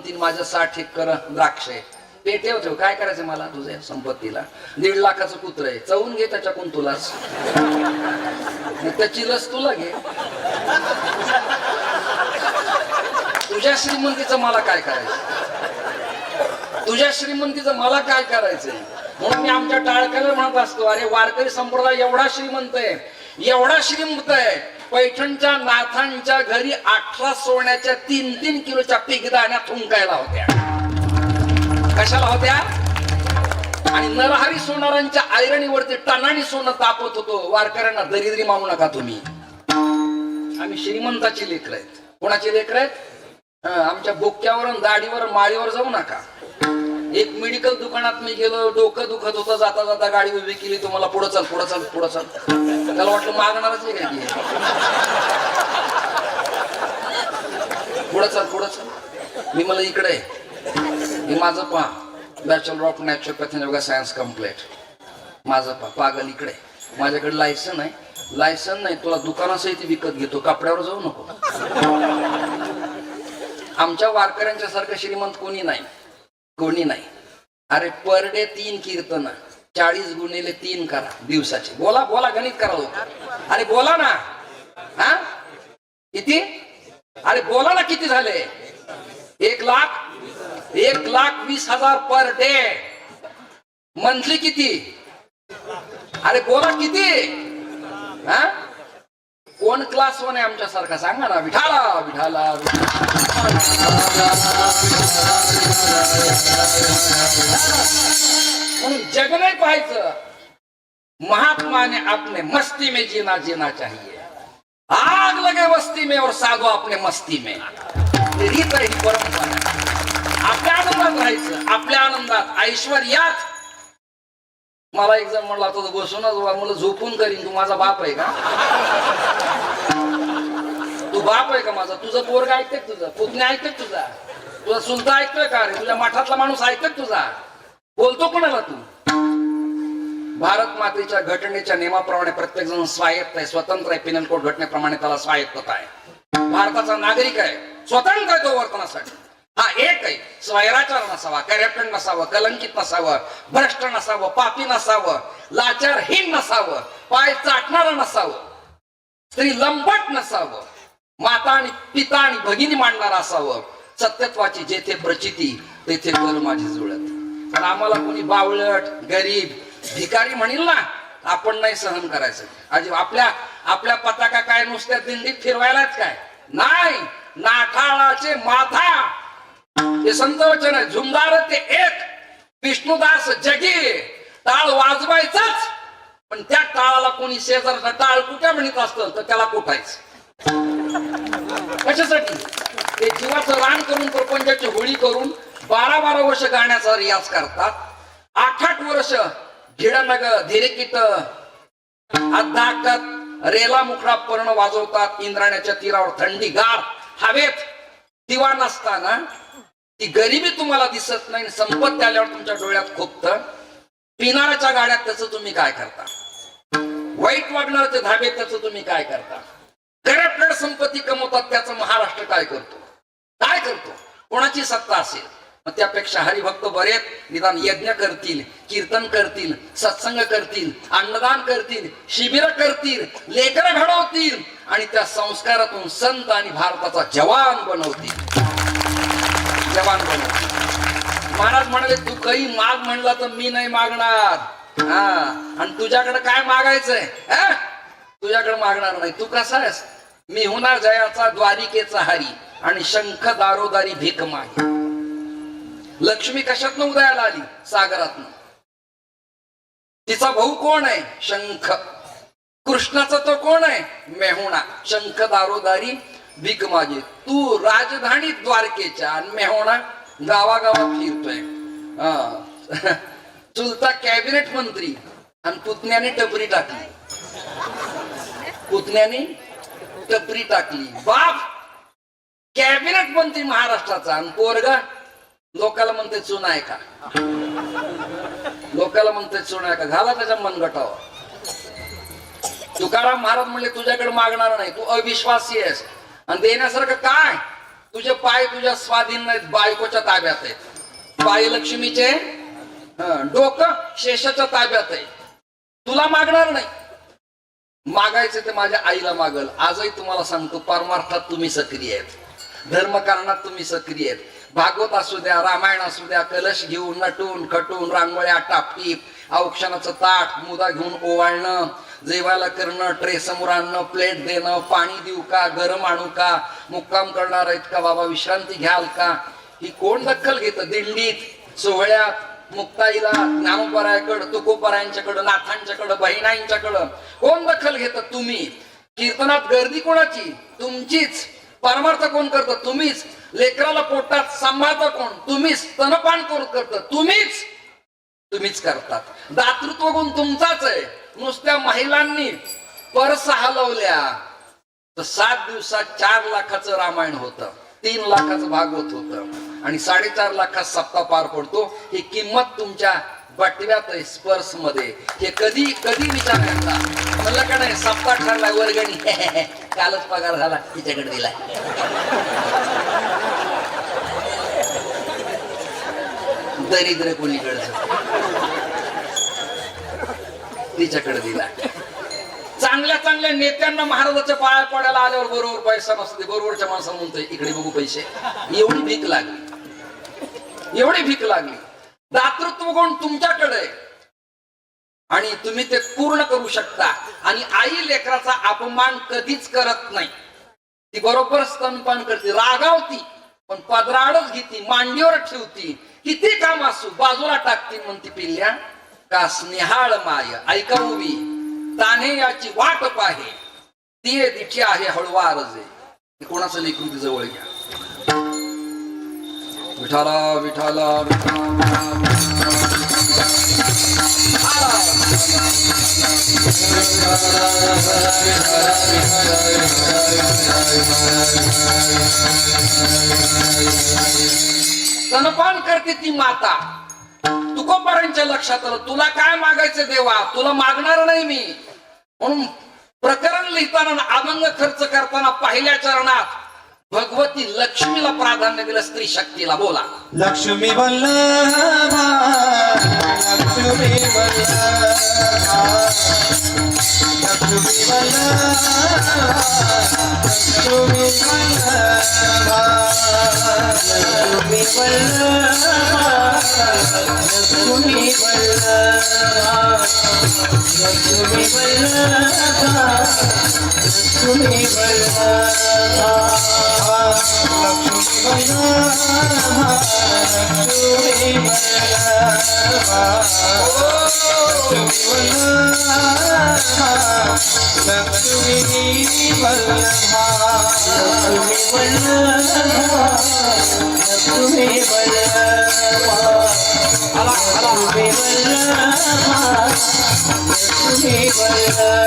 तीन माझ्या साठ एकर द्राक्ष. आहे ते ठेव काय करायचं मला तुझ्या संपत्तीला? दीड लाखाचं कुत्र आहे. चवून घे त्याच्याकडून तुलाच त्याची लस तुला घे. तुझ्या श्रीमंतीचं मला काय करायचं तुझ्या श्रीमंतीचं मला काय करायचंय? म्हणून मी आमच्या टाळक्याला म्हणत असतो अरे वारकरी संप्रदाय एवढा श्रीमंत आहे. एवढा श्रीमंत आहे. पैठणच्या नाथांच्या घरी अठरा सोन्याच्या तीन तीन किलोच्या पिगदाण्या थुंकायला होत्या. कशाला होत्या? आणि नरहरी सोनारांच्या आयरणीवरती टनानी सोनं तापत होतो. वारकऱ्यांना दरिद्री मानू नका तुम्ही. आम्ही श्रीमंताची लेकर आहेत. कोणाची लेकर आहेत? आमच्या बोक्यावर दाढीवर माळीवर जाऊ नका. एक मेडिकल दुकानात मी गेलो डोकं दुखत होतं जाता जाता गाडी उभी केली तुम्हाला पुढं चल पुढं चल पुढं चल. त्याला वाटलं मागणारच आहे काय पुढं चल पुढं चल. मी मला इकडे आहे. हे माझं पहा bachelor of naturopathy yoga science complete माझं पहा पागल इकडे माझ्याकडे लायसन आहे लायसन नाही तुला दुकानासहित विकत घेतो. कपड्यावर जाऊ नको. आमच्या वारकऱ्यांच्या सारखं श्रीमंत कोणी नाही. कोणी नाही. अरे पर डे तीन कीर्तन चाळीस गुणिले तीन करा दिवसाचे. बोला बोला गणित करा लोक. अरे बोला ना. हा? किती? अरे बोला ना किती झाले? एक लाख एक लाख वीस हजार पर डे. मंथली किती? अरे बोला किती? हा? कोण क्लास वन आहे आमच्यासारखा? सांगा ना विठाला विठाला म्हणून जग नाही पाहायचं. महात्मा ने मस्ती में जीना जीना चाहिए. आग लगे वस्ती में और सागो आपने मस्ती में. ही परंपरा. आपल्या आनंदात राहायचं. आपल्या आनंदात ऐश्वर्यात मला एक जण म्हणला तुझं बसूनच मला झोपून करीन तू माझा बाप आहे का? तू बाप आहे का माझा? तुझं पोरग ऐकतोय तुझा तुझं? पुतण्या ऐकतोय तुझा? तुझा सुलता ऐकतोय का रे? तुझ्या मठातला माणूस ऐकतोय तुझा? बोलतो कोणाला तू? भारत मातेच्या घटनेच्या नियमाप्रमाणे प्रत्येक जण स्वायत्त आहे स्वतंत्र आहे. पिनल कोड घटनेप्रमाणे त्याला स्वायत्तता आहे. भारताचा नागरिक आहे. स्वतंत्र आहे तो वर्तनासाठी. हा एक आहे. स्वैराचार नसावा कॅरेक्टर नसावं कलंकित नसावं भ्रष्ट नसावं पापी नसावं लाचारहीन नसावं पाय चाटणार नसावं स्त्री लंपट नसावं माता आणि पिता आणि भगिनी मांडणार असावं. सत्यत्वाची जेथे प्रचिती तेथे कर माझी जुळत. पण आम्हाला कोणी बावळट गरीब भिकारी म्हणील ना आपण नाही सहन करायचं. अजिब आपल्या आपल्या पताका काय नुसत्या दिंडीत फिरवायलाच काय? नाही. नाठाळाचे माथा. हे संत वचन आहे. झुंजार ते एक विष्णुदास जगी. टाळ वाजवायचाच पण त्या टाळाला कोणी शेजारचा टाळ कुठे म्हणत असतं तर त्याला कुठायचं. कशासाठी? ते जीवाचं रान करून प्रपंचाची होळी करून बारा बारा वर्ष गाण्याचा रियाज करतात. आठ आठ वर्ष भिडनग धिरेकिट अद्धाकत रेला मुखडा पर्ण वाजवतात इंद्राण्याच्या तीरावर थंडी गार हवेत दिवा नसताना ती गरिबी तुम्हाला दिसत नाही संपत्ती आल्यावर तुमच्या डोळ्यात खोपत पिणाऱ्याच्या गाड्यात त्याचं तुम्ही काय करता? वाईट वागणारचे धाबे त्याचं तुम्ही काय करता? करप्टेड संपत्ती कमवतात त्याचं महाराष्ट्र काय करतो? काय करतो? कोणाची सत्ता असेल? मग त्यापेक्षा हरिभक्त बरेच निदान यज्ञ करतील कीर्तन करतील सत्संग करतील अन्नदान करतील शिबिर करतील लेकर घडवतील आणि त्या संस्कारातून संत आणि भारताचा जवान बनवतील. जवान बनवतील महाराज म्हणाले तू काही माग म्हणला तर मी नाही मागणार. हा. आणि तुझ्याकडे काय मागायचंय? तुझ्याकडे मागणार नाही. तू कसा आहेस? मी होणार जयाचा द्वारिकेचा हरी आणि शंख दारोदारी भीक माही. लक्ष्मी कशातनं उदयाला आली? सागरातनं. तिचा भाऊ कोण आहे? शंख. कृष्णाचा तो कोण आहे? मेहुणा. शंख दारोदारी भीक मागे तू राजधानी द्वारकेच्या आणि मेहुणा गावागावात फिरतोय. हा. चुलता कॅबिनेट मंत्री आणि पुतण्याने टपरी टाकली. पुतण्याने टपरी टाकली. बाप! कॅबिनेट मंत्री महाराष्ट्राचा आणि पोरगा लोकाला म्हणते चुन आहे का? लोकाला म्हणते चुन आहे का? घाला त्याच्या मनगटावर. तुकाराम महाराज म्हणले तुझ्याकडे मागणार नाही तू अविश्वासी आहेस. आणि देण्यासारखं काय? तुझे पाय तुझ्या स्वाधीन नाहीत बायकोच्या ताब्यात आहेत. पाय लक्ष्मीचे डोकं शेषाच्या ताब्यात आहे. तुला मागणार नाही. मागायचं ते माझ्या आईला मागल. आजही तुम्हाला सांगतो परमार्थात तुम्ही सक्रिय आहेत. धर्मकारणात तुम्ही सक्रिय आहेत. भागवत असू द्या रामायण असू द्या कलश घेऊन नटून खटून रांगोळ्या टापटीप औक्षणाचं ताट मुदा घेऊन ओवाळणं जेवायला करणं ट्रे समोर आणणं प्लेट देणं पाणी देऊ का गरम आणू का मुक्काम करणार आहेत का बाबा विश्रांती घ्याल का? ही कोण दखल घेतं? दिंडीत सोहळ्यात मुक्ताईला ज्ञानोपरायाकडं तुकोपरायांच्याकडं नाथांच्याकडं बहिणाईंच्याकडं. कोण दखल घेतं? तुम्ही. कीर्तनात गर्दी कोणाची? तुमचीच. परमार्थ कोण करतं? तुम्हीच. लेकराला पोटात सांभाळता कोण? तुम्हीच. स्तनपान कोण करतं? तुम्हीच. तुम्हीच करतात. दातृत्व गुण तुमचाच आहे. नुसत्या महिलांनी पर्स हलवल्या. तर सात दिवसात चार लाखाचं रामायण होतं. तीन लाखाचं भागवत होतं. आणि साडेचार लाखात सप्ताह पार पडतो. ही किंमत तुमच्या बटव्यात आहे स्पर्समध्ये हे कधी कधी विचार करता? म्हणलं का नाही सप्ताह ठरला वर्गणी. कालच पगार झाला तिच्याकडे दिला दरिद्र कोणीकडे तिच्याकडे दिला. चांगल्या चांगल्या नेत्यांना महाराजाच्या पाया पडायला आल्यावर बरोबर पैसा नसते. बरोबरच्या माणसाला म्हणतोय इकडे बघू पैसे. एवढी भीक लागली. एवढी भीक लागली. दातृत्व गुण तुमच्याकडे आणि तुम्ही ते पूर्ण करू शकता. आणि आई लेकराचा अपमान कधीच करत नाही. ती बरोबर स्तनपान करते रागावती पण पदराडच घेती मांडीवर ठेवती. किती काम असू बाजूला टाकती म्हणती पिल्ल्या. का स्नेहाळ माय ऐका उभी ताने याची वाट पाहे. ती तिची आहे हळवा जे. कोणाचं लेखून ती जवळ घ्या. विठाला विठाला स्तनपान करते ती माता. तुकोबारांच्या लक्षात आलं. तुला काय मागायचं देवा? तुला मागणार नाही मी. म्हणून प्रकरण लिहिताना अभंग खर्च करताना पहिल्या चरणात भगवती लक्ष्मीला प्राधान्य दिलं स्त्री शक्तीला. बोला. लक्ष्मी वल्लभा लक्ष्मी वल्लभा लक्ष्मी वल्लभा लक्ष्मी वल्लभा लक्ष्मी वल्लभा लक्ष्मी वल्लभा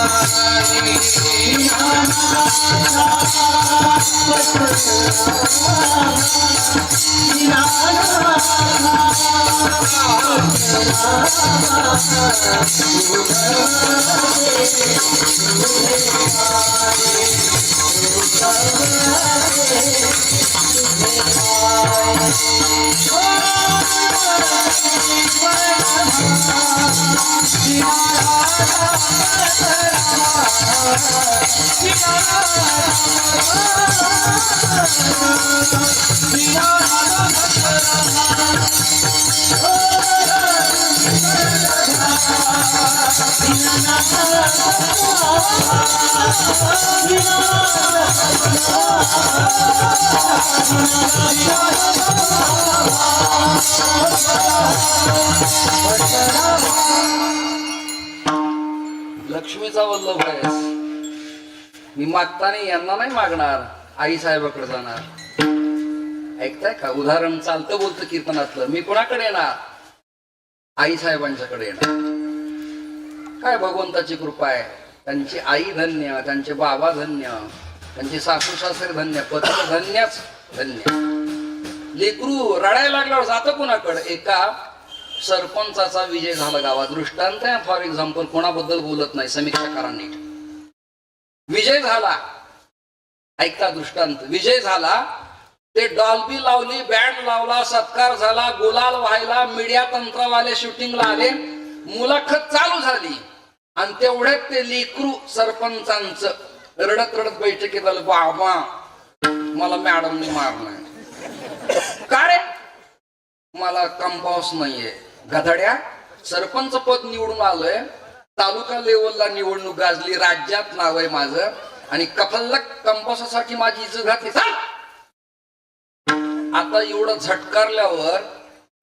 लक्ष्मी वल्लभा लक्ष्मी लक्ष्मीचा मी मागताना यांना नाही मागणार आई साहेबाकडे जाणार. ऐकताय का? उदाहरण चालतं बोलतं कीर्तनातलं. मी कोणाकडे येणार? आई साहेबांच्याकडे येणार. काय भगवंताची कृपा आहे? त्यांची आई धन्य त्यांचे बाबा धन्य त्यांचे सासू सासरे धन्य पत्र धन्यच धन्य. लेकरू रडायला लागल्यावर जातं कोणाकडे? एका सरपंचाचा विजय झाला गावात. दृष्टांत आहे फॉर एक्झाम्पल कोणाबद्दल बोलत नाही समीक्षाकारांनी. विजय झाला. ऐकता दृष्टांत. विजय झाला. ते डॉल्बी लावली बँड लावला सत्कार झाला गुलाल व्हायला मीडिया तंत्रवाले शूटिंगला आले. मुलाखत चालू झाली. आणि तेवढ्यात ते लेकरू सरपंचांचं रडत रडत बैठकीत आलं बाबा मला मॅडमने मारलाय. का रे? मला कंपाऊस नाहीये. गधड्या सरपंच पद निवडून आलोय. तालुका लेवलला निवडणूक गाजली राज्यात नाव आहे माझं. आणि कफल्लक कंपासासाठी माझी इज्जत घातली. आता एवढं झटकारल्यावर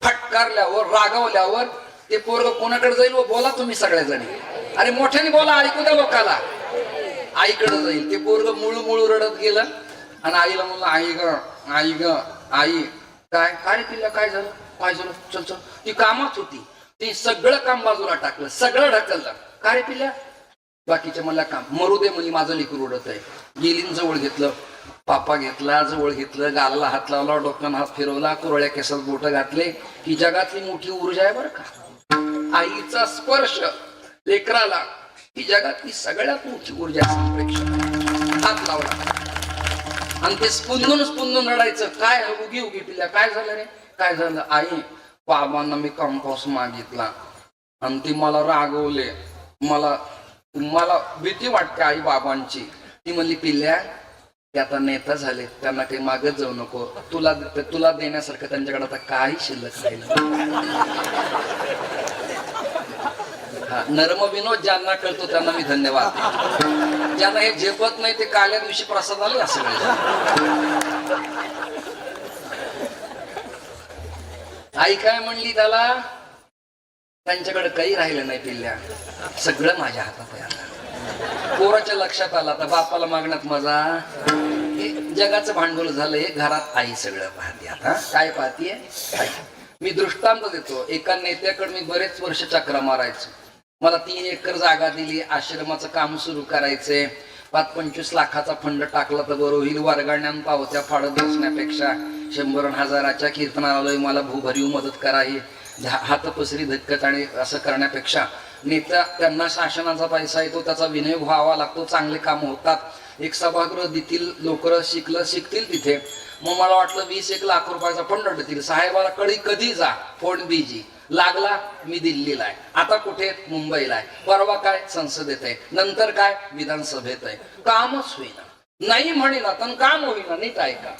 फटकारल्यावर रागावल्यावर ते पोरग कोणाकडे जाईल व बोला तुम्ही सगळ्याजणी अरे मोठ्याने बोला ऐकू द्या लोकाला. आईकडे जाईल. ते पोरग मुळू मुळू रडत गेलं. आणि आईला म्हणलं आई ग आई ग आई काय काय तिला काय झालं? काय झालं? चल चल. ती कामात होती. ती सगळं काम बाजूला टाकलं सगळं ढकललं. काय रे पिल्या बाकीच्या मला काम. मरू दे म्हणजे माझं लेकरू उडत आहे. गेलीन जवळ घेतलं. पापा घेतला जवळ घेतलं. गालाला हात लावला डोक्यानं हात फिरवला कुरळ्या केसात बोट घातले. ही जगातली मोठी ऊर्जा आहे बरं का? आईचा स्पर्श लेकराला ही जगातली सगळ्यात मोठी ऊर्जा प्रेक्षक हात लावला. आणि ते स्पुंदून स्पुंदून रडायचं. काय उगी उगी पिल्या काय झालं रे? काय झालं? आई बाबांना मी कंपाऊस मागितला. आणि ते मला रागवले. मला मला भीती वाटते आई बाबांची. ती म्हणली पिल्ल्या ते आता नेता झाले त्यांना काही मागत जाऊ नको. तुला तुला देण्यासारखं त्यांच्याकडे आता काही शिल्लक राहिलं हा, नर्म विनोद ज्यांना कळतो त्यांना मी धन्यवाद ज्यांना हे झेपत नाही ते काल्या दिवशी प्रसाद आले असं आई काय म्हणली त्याला? त्यांच्याकडे काही राहिलं नाही पिल्ल्या. सगळं माझ्या हातात आहे आता. पोराच्या लक्षात आलं आता बापाला मागण्यात माझा हे जगाचं भांडवल झालंय घरात आई सगळं पाहते आता. काय पाहतीये? आई. मी दृष्टांत देतो. एका नेत्याकडे मी बरेच वर्ष चक्रा मारायचो. मला तीन एकर जागा दिली आश्रमाचं काम सुरू करायचंय पाच पंचवीस लाखाचा फंड टाकला तर बरं होईल. वर्गाण्यान पावत्या फाडत बसण्यापेक्षा शंभर हजाराच्या कीर्तनालय मला भूभरीव मदत करायची हात हातपसरी धक्कत आणि असं करण्यापेक्षा नेता त्यांना शासनाचा पैसा येतो त्याचा विनय व्हावा लागतो चांगले काम होतात. एक सभागृह देतील लोक शिकलं शिकतील तिथे. मग मला वाटलं वीस एक लाख रुपयाचा फंड देतील साहेबाला कधी कधी जा फोन बीजी लागला मी दिल्लीला आहे. आता कुठे मुंबईला आहे. परवा काय? संसदेत आहे. नंतर काय? विधानसभेत आहे. कामच होईना. नाही म्हणेना पण काम होईना नीट ऐका.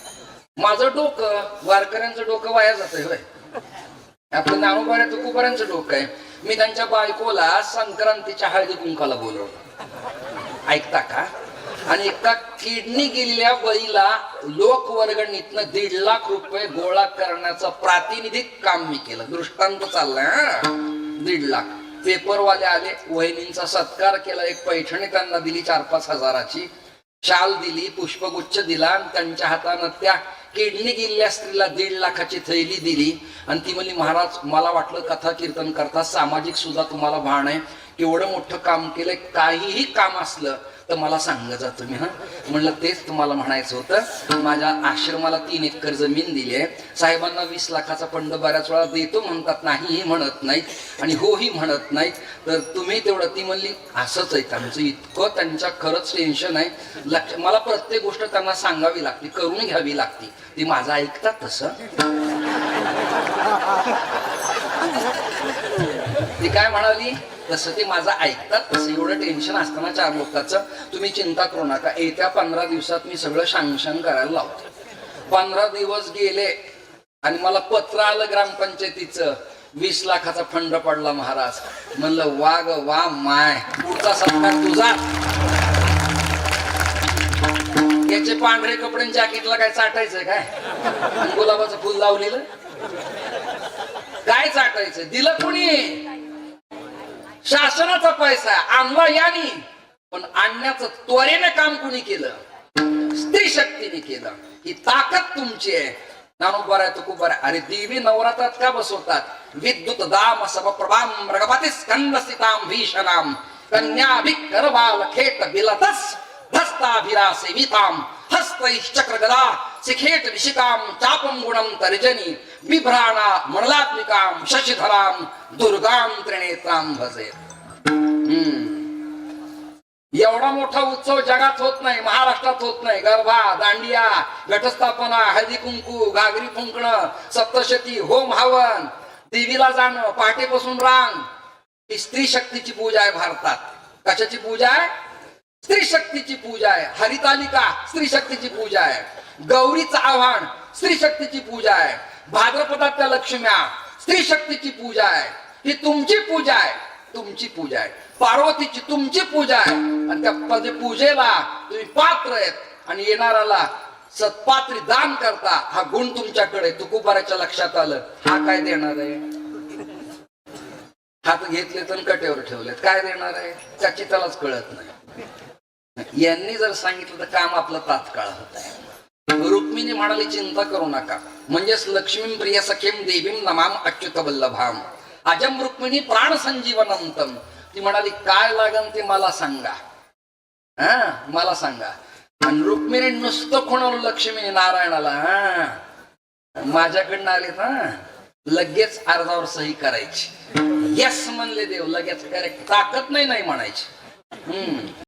माझं डोकं वारकऱ्यांचं डोकं वाया जात होय. आपलं ज्ञानोबाऱ्या तुकोबाऱ्यांचं डोकं आहे. मी त्यांच्या बायकोला संक्रांतीच्या हळदी कुंकाला बोलवलं. ऐकता का? आणि एका किडनी गेलेल्या बळीला लोकवर्गणीतनं दीड लाख रुपये गोळा करण्याचं प्रातिनिधिक काम मी केलं. दृष्टांत चाललाय हा. दीड लाख. पेपरवाले आले वहिनींचा सत्कार केला एक पैठणी त्यांना दिली चार पाच हजाराची. शाल दिली पुष्पगुच्छ दिला आणि त्यांच्या हातानं त्या किडनी गेलेल्या स्त्रीला दीड लाखाची थैली दिली. आणि ती म्हणली महाराज मला वाटलं कथा कीर्तन करता सामाजिक सुद्धा तुम्हाला भान आहे. एवढं मोठं काम केलंय काहीही काम असलं तर मला सांग जा तुम्ही हा. म्हणलं तेच तुम्हाला म्हणायचं होतं. माझ्या आश्रमाला तीन एकर जमीन दिली आहे. साहेबांना वीस लाखाचा फंड बऱ्याच वेळा देतो म्हणतात नाहीही म्हणत नाहीत आणि होही म्हणत नाहीत. तर तुम्ही तेवढं ती म्हणली असंच आहे आमचं इतकं त्यांच्या खरंच टेन्शन आहे. लक्ष मला प्रत्येक गोष्ट त्यांना सांगावी लागते करून घ्यावी लागते. ती माझं ऐकतात तसं. ती काय म्हणाली? जसं ते माझं ऐकतात तसं एवढं टेन्शन असताना चार लोकांचं तुम्ही चिंता करू नका. येत्या पंधरा दिवसात मी सगळं शांक्शन करायला लावतो. पंधरा दिवस गेले आणि मला पत्र आलं ग्रामपंचायतीचं. वीस लाखाचा फंड पडला महाराज. म्हणलं वा ग वा माय पुढचा सत्कार तुझा. याचे पांढरे कपडे जॅकेटला काय चाटायचंय काय? गुलाबाचं फुल लावलेलं? काय चाटायचं दिलं कोणी? शासनाचा पैसा आणला यानी पण आणण्याचं त्वरेने काम कुणी केलं? स्त्री शक्तीने केलं. ही ताकद तुमची आहे. नानू बरं आहे तो खूप बरं अरे देवी नवरात्रात का बसवतात? विद्युत दाम सब रगपती स्कंद सीताम भीषणाम कन्याभिकरवाल खेट बिलतस धस्ताभिरा सेविताम हस्तैश्चक्र गदा सिखेट विशिकाम चापम गुणम तर्जनी. बिभ्राणा मणलात्मिकाम शशिधराम दुर्गाम त्रिनेत्राम भजे एवढा मोठा उत्सव जगात होत नाही महाराष्ट्रात होत नाही. गरबा दांडिया घटस्थापना हळदी कुंकू घागरी फुंकणं सप्तशती होम हवन देवीला जाणं पहाटेपासून रांग. ही स्त्री शक्तीची पूजा आहे भारतात. कशाची पूजा आहे? स्त्री शक्तीची पूजा आहे. हरितालिका स्त्री शक्तीची पूजा आहे. गौरीचं आव्हान स्त्री शक्तीची पूजा आहे. भाद्रपदातल्या लक्ष्म्या स्त्री शक्तीची पूजा आहे. ही तुमची पूजा आहे. तुमची पूजा आहे. पार्वतीची तुमची पूजा आहे. आणि त्या पूजेला तुम्ही पात्र आहेत. आणि येणाऱ्याला सत्पात्री दान करता. हा गुण तुमच्याकडे. तुकोबाराच्या लक्षात आलं. हा काय देणार आहे? हात घेतले तर कटेवर ठेवलेत. काय देणार आहे? त्याची त्यालाच कळत नाही. यांनी जर सांगितलं तर काम आपलं तात्काळ होत आहे. रुक्मिणी म्हणाली चिंता करू नका. म्हणजेच लक्ष्मी प्रिय सखेम देवीम नमाम अच्युत वल्लभाम. अजम रुक्मिणी प्राण संजीवनंतम. ती म्हणाली काय लागन ते मला सांगा. हा मला सांगा. आणि रुक्मिणी नुसतं कोणाला लक्ष्मी नारायणाला हा. माझ्याकडनं आले ना लगेच अर्जावर सही करायची. येस म्हणले देव लगेच. करेक्ट ताकद नाही नाही म्हणायची. हम्म.